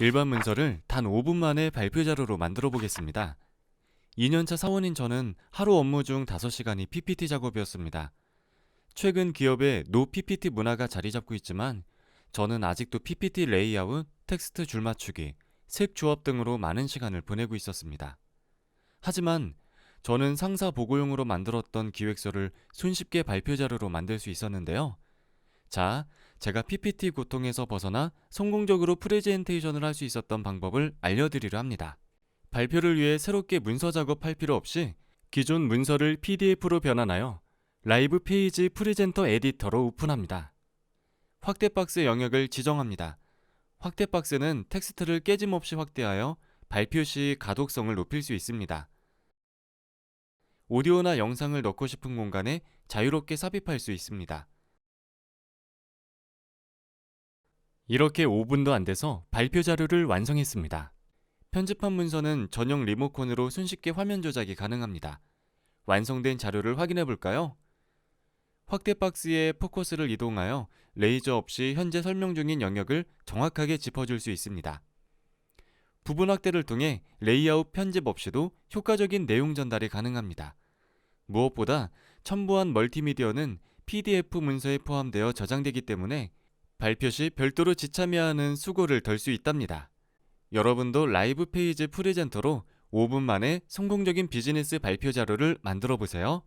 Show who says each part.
Speaker 1: 일반 문서를 단 5분 만에 발표 자료로 만들어 보겠습니다. 2년차 사원인 저는 하루 업무 중 5시간이 PPT 작업이었습니다. 최근 기업에 노 PPT 문화가 자리 잡고 있지만 저는 아직도 PPT 레이아웃, 텍스트 줄 맞추기, 색 조합 등으로 많은 시간을 보내고 있었습니다. 하지만 저는 상사 보고용으로 만들었던 기획서를 손쉽게 발표 자료로 만들 수 있었는데요. 자, 제가 PPT 고통에서 벗어나 성공적으로 프레젠테이션을 할 수 있었던 방법을 알려드리려 합니다. 발표를 위해 새롭게 문서 작업할 필요 없이 기존 문서를 PDF로 변환하여 라이브 페이지 프레젠터 에디터로 오픈합니다. 확대 박스 영역을 지정합니다. 확대 박스는 텍스트를 깨짐없이 확대하여 발표 시 가독성을 높일 수 있습니다. 오디오나 영상을 넣고 싶은 공간에 자유롭게 삽입할 수 있습니다. 이렇게 5분도 안 돼서 발표 자료를 완성했습니다. 편집한 문서는 전용 리모컨으로 손쉽게 화면 조작이 가능합니다. 완성된 자료를 확인해 볼까요? 확대 박스에 포커스를 이동하여 레이저 없이 현재 설명 중인 영역을 정확하게 짚어줄 수 있습니다. 부분 확대를 통해 레이아웃 편집 없이도 효과적인 내용 전달이 가능합니다. 무엇보다 첨부한 멀티미디어는 PDF 문서에 포함되어 저장되기 때문에 발표 시 별도로 지참해야 하는 수고를 덜 수 있답니다. 여러분도 라이브 페이지 프레젠터로 5분 만에 성공적인 비즈니스 발표 자료를 만들어 보세요.